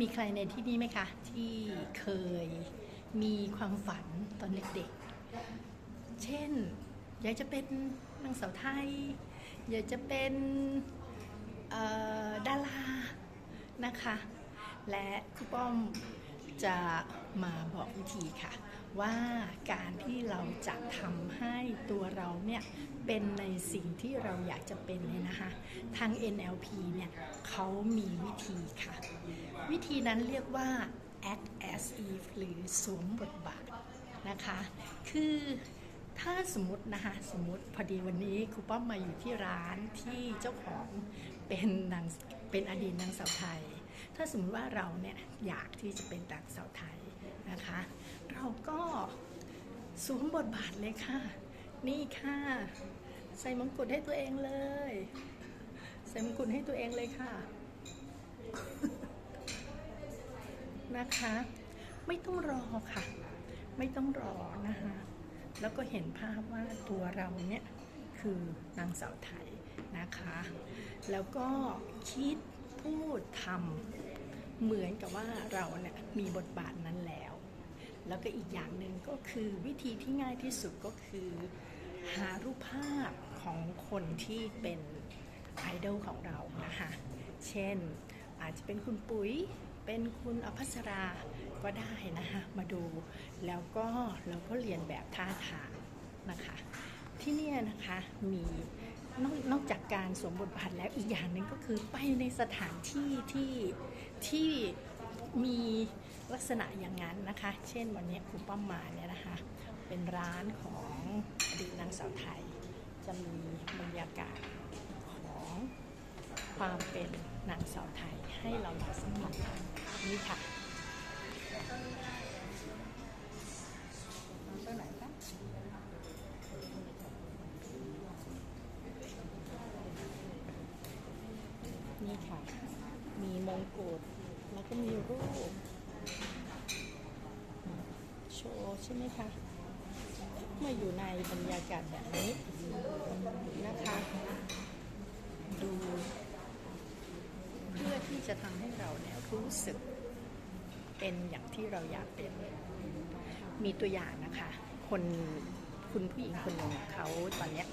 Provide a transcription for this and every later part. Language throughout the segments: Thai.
มีใครในที่นี้ไหมคะ ที่เคยมีความฝันตอนเด็กๆ เช่น อยากจะเป็นนางสาวไทย อยากจะเป็นดารานะคะ และคุณป้อม จะมาบอกวิธีค่ะ ว่าการที่เราจะทำให้ตัวเราเนี่ยเป็นในสิ่งที่เราอยากจะเป็นเนี่ยนะคะ ทาง NLP เนี่ยเขามีวิธีค่ะ วิธีนั้นเรียกว่า act as if หรือสวมบทบาทนะคะ คือถ้าสมมตินะคะสมมติพอดีวันนี้ครูป้อมมาอยู่ที่ร้านที่เจ้าของเป็นนางเป็นอดีตนางสาวไทย ถ้าสมมติว่าเราเนี่ยอยากที่จะเป็นนางสาวไทยนะคะ เราก็สวมบทบาทเลยค่ะ นี่ค่ะ ใส่มงกุฎให้ตัวเองเลย ใส่มงกุฎให้ตัวเองเลยค่ะนะคะ ไม่ต้องรอค่ะ ไม่ต้องรอนะคะแล้วก็เห็นภาพว่าตัวเราเนี่ยคือนางสาวไทยนะคะ แล้วก็คิดพูดทำ เหมือนกับว่าเราเนี่ยมีบทบาทนั้นแล้ว แล้วก็อีกอย่างหนึ่งก็คือวิธีที่ง่ายที่สุดก็คือ หารูปภาพของคนที่เป็นไอดอลของเรานะคะเช่นอาจจะเป็นคุณปุ๋ยเป็นคุณอภัสราก็ได้นะคะมาดูแล้วก็เราก็เรียนแบบท่าทางนะคะ ที่นี่นะคะมี นอกนอกจากการสวมบทบาทแล้วอีกอย่างหนึ่งก็คือไปในสถานที่ที่ที่มีลักษณะอย่างนั้นนะคะ เช่นวันนี้ครูป้อมมาเนี่ยนะคะ เป็นร้านของอดีตนางสาวไทย จะมีบรรยากาศของความเป็นนางสาวไทยให้เราได้สัมผัสนี่ค่ะเอาตัวไหนคะ นี่ ค่ะ มีมงกุฎแล้วก็มีรูป โชว์ใช่ไหมคะ มาอยู่ในบรรยากาศแบบนี้นะคะ ดูเพื่อที่จะทำให้เราเนี่ยรู้สึกเป็นอย่างที่เราอยากเป็น มีตัวอย่างนะคะ คนคุณผู้หญิงคนหนึ่งเขาตอนเนี้ย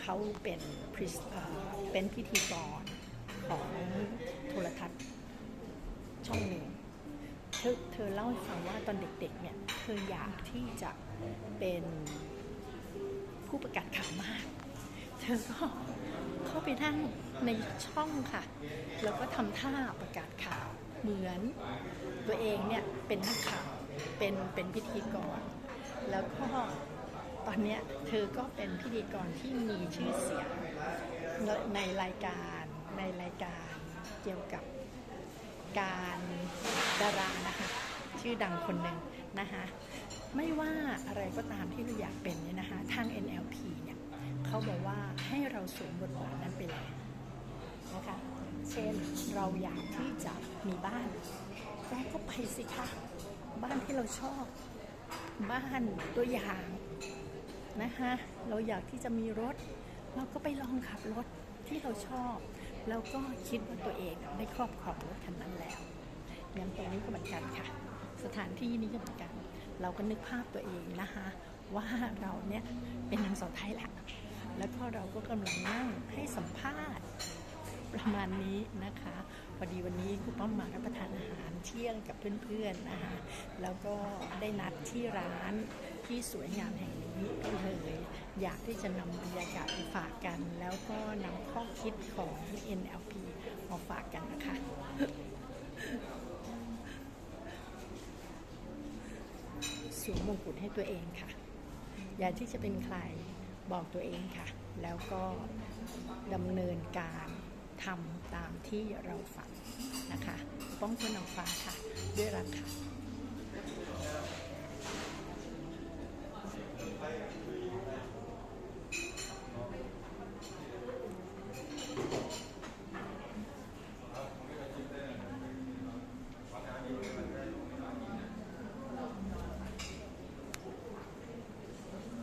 เขาเป็นเเป็นพิธีกร ของโทรทัศน์ช่องหนึ่งเธอเธอเล่าให้ฟังว่าตอนเด็กๆเนี่ยเธออยากที่จะเป็นผู้ประกาศข่าวมาก เธอก็เข้าไปนั่งในช่องค่ะ แล้วก็ทำท่าประกาศข่าวเหมือนตัวเองเนี่ยเป็นนักข่าว เป็นเป็นพิธีกร แล้วก็ตอนเนี้ยเธอก็เป็นพิธีกรที่มีชื่อเสียงในรายการ ในรายการเกี่ยวกับการดารานะคะชื่อดังคนหนึ่งนะคะไม่ว่าอะไรก็ตามที่เราอยากเป็นเนี่ยนะคะทาง NLP เนี่ยเขาบอกว่าให้เราสวมบทบาทนั้นไปเลยนะคะเช่นเราอยากที่จะมีบ้านเราก็ไปสิคะบ้านที่เราชอบ บ้านตัวอย่างนะคะเราอยากที่จะมีรถ เราก็ไปลองขับรถ ที่เราชอบ แล้วก็คิดว่าตัวเองได้ครอบครองรถคันนั้นแล้วอย่างตรงนี้ก็เหมือนกันค่ะ สถานที่นี้ก็เหมือนกัน เราก็นึกภาพตัวเองนะคะ ว่าเราเนี่ยเป็นนางสาวไทยแหละแล้วก็เราก็กำลังนั่งให้สัมภาษณ์ประมาณนี้นะคะพอดีวันนี้ครูป้อมมารับประทานอาหารเที่ยงกับเพื่อนๆนะคะแล้วก็ได้นัดที่ร้าน ที่สวยงามแห่งนี้ก็เลยอยากที่จะนำบรรยากาศไปฝากกัน แล้วก็นำข้อคิดของ NLP มาฝากกันนะคะสวมมงกุฎให้ตัวเองค่ะ อยากที่จะเป็นใครบอกตัวเองค่ะ แล้วก็ดำเนินการทำตามที่เราฝันนะคะ ป้องคนนางฟ้าค่ะ ด้วยรักค่ะ